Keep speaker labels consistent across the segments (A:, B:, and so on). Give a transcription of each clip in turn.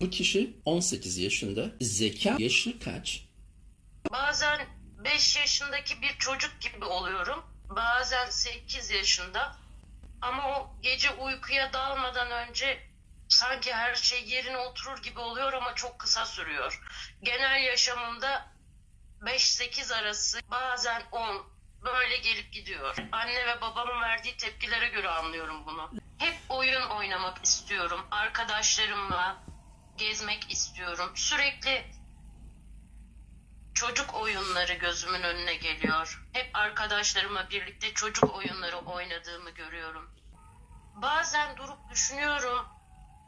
A: Bu kişi 18 yaşında. Zeka yaşı kaç?
B: Bazen 5 yaşındaki bir çocuk gibi oluyorum. Bazen 8 yaşında. Ama o gece uykuya dalmadan önce sanki her şey yerine oturur gibi oluyor ama çok kısa sürüyor. Genel yaşamımda 5-8 arası bazen 10 böyle gelip gidiyor. Anne ve babamın verdiği tepkilere göre anlıyorum bunu. Hep oyun oynamak istiyorum. Arkadaşlarımla gezmek istiyorum. Sürekli çocuk oyunları gözümün önüne geliyor. Hep arkadaşlarımla birlikte çocuk oyunları oynadığımı görüyorum. Bazen durup düşünüyorum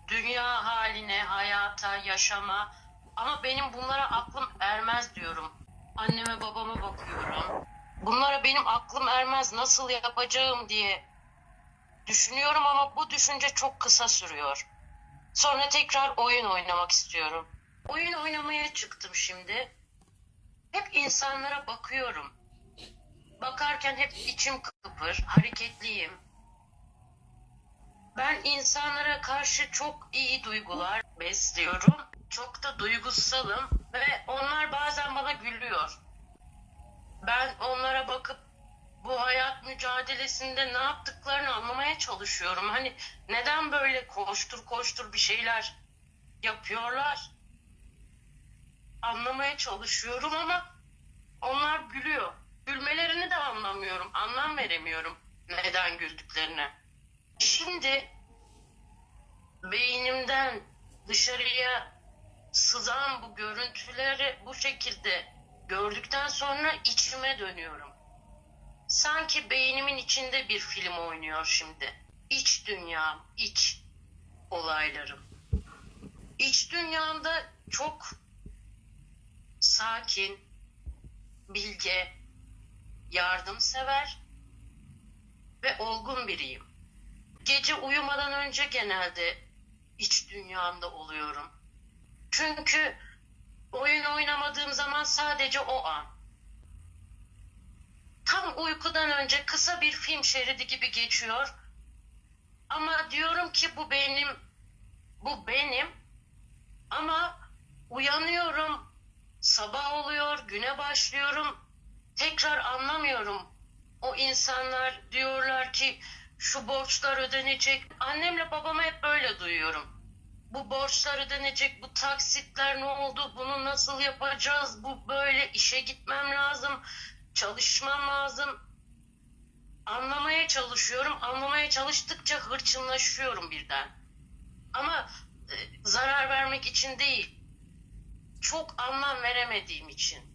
B: dünya haline, hayata, yaşama ama benim bunlara aklım ermez diyorum. Anneme babama bakıyorum. Bunlara benim aklım ermez nasıl yapacağım diye düşünüyorum ama bu düşünce çok kısa sürüyor. Sonra tekrar oyun oynamak istiyorum. Oyun oynamaya çıktım şimdi. Hep insanlara bakıyorum. Bakarken hep içim kıpır, hareketliyim. Ben insanlara karşı çok iyi duygular besliyorum. Çok da duygusalım ve onlar bazen bana gülüyor. Ben onlara bakıp bu hayat mücadelesinde ne yaptıklarını anlamaya çalışıyorum. Hani neden böyle koştur koştur bir şeyler yapıyorlar? Anlamaya çalışıyorum ama onlar gülüyor. Gülmelerini de anlamıyorum. Anlam veremiyorum neden güldüklerine. Şimdi beynimden dışarıya sızan bu görüntüleri bu şekilde gördükten sonra içime dönüyorum. Sanki beynimin içinde bir film oynuyor şimdi. İç dünyam, iç olaylarım. İç dünyamda çok sakin, bilge, yardımsever ve olgun biriyim. Gece uyumadan önce genelde iç dünyamda oluyorum. Çünkü oyun oynamadığım zaman sadece o an. Tam uykudan önce kısa bir film şeridi gibi geçiyor. Ama diyorum ki bu benim, bu benim. Ama uyanıyorum, sabah oluyor, güne başlıyorum. Tekrar anlamıyorum. O insanlar diyorlar ki şu borçlar ödenecek. Annemle babama hep böyle duyuyorum. Bu borçlar ödenecek, bu taksitler ne oldu, bunu nasıl yapacağız, bu böyle işe gitmem lazım, çalışmam lazım. Anlamaya çalışıyorum, anlamaya çalıştıkça hırçınlaşıyorum birden. Ama e, zarar vermek için değil, çok anlam veremediğim için.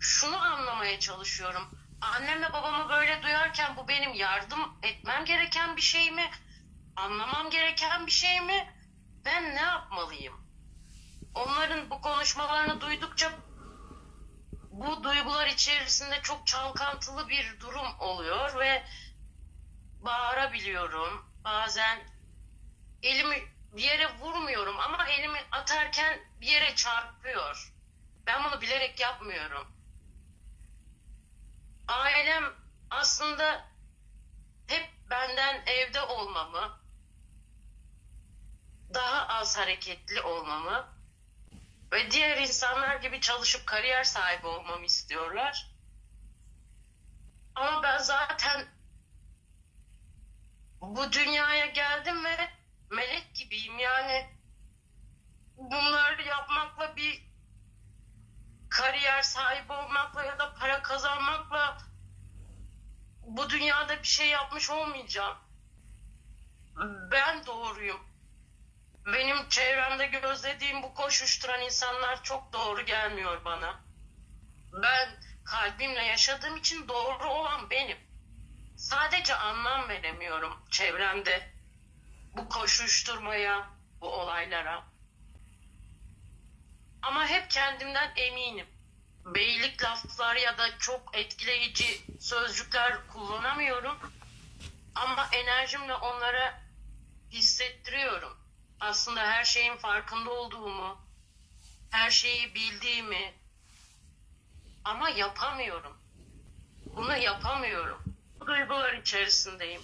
B: Şunu anlamaya çalışıyorum. Annemle babamı böyle duyarken bu benim yardım etmem gereken bir şey mi? Anlamam gereken bir şey mi? Ben ne yapmalıyım? Onların bu konuşmalarını duydukça bu duygular içerisinde çok çalkantılı bir durum oluyor ve bağırabiliyorum. Bazen elimi bir yere vurmuyorum ama elimi atarken bir yere çarpıyor. Ben bunu bilerek yapmıyorum. Ailem aslında hep benden evde olmamı, daha az hareketli olmamı ve diğer insanlar gibi çalışıp kariyer sahibi olmamı istiyorlar. Ama ben zaten bu dünyaya geldim ve melek gibiyim yani bunları yapmakla bir kariyer sahibi olmakla ya da para kazanmakla bu dünyada bir şey yapmış olmayacağım. Ben doğruyum. Benim çevremde gözlediğim bu koşuşturan insanlar çok doğru gelmiyor bana. Ben kalbimle yaşadığım için doğru olan benim. Sadece anlam veremiyorum çevremde bu koşuşturmaya, bu olaylara. Ama hep kendimden eminim. Beylik laflar ya da çok etkileyici sözcükler kullanamıyorum. Ama enerjimle onlara hissettiriyorum. Aslında her şeyin farkında olduğumu, her şeyi bildiğimi ama yapamıyorum. Bunu yapamıyorum. Bu duygular içerisindeyim.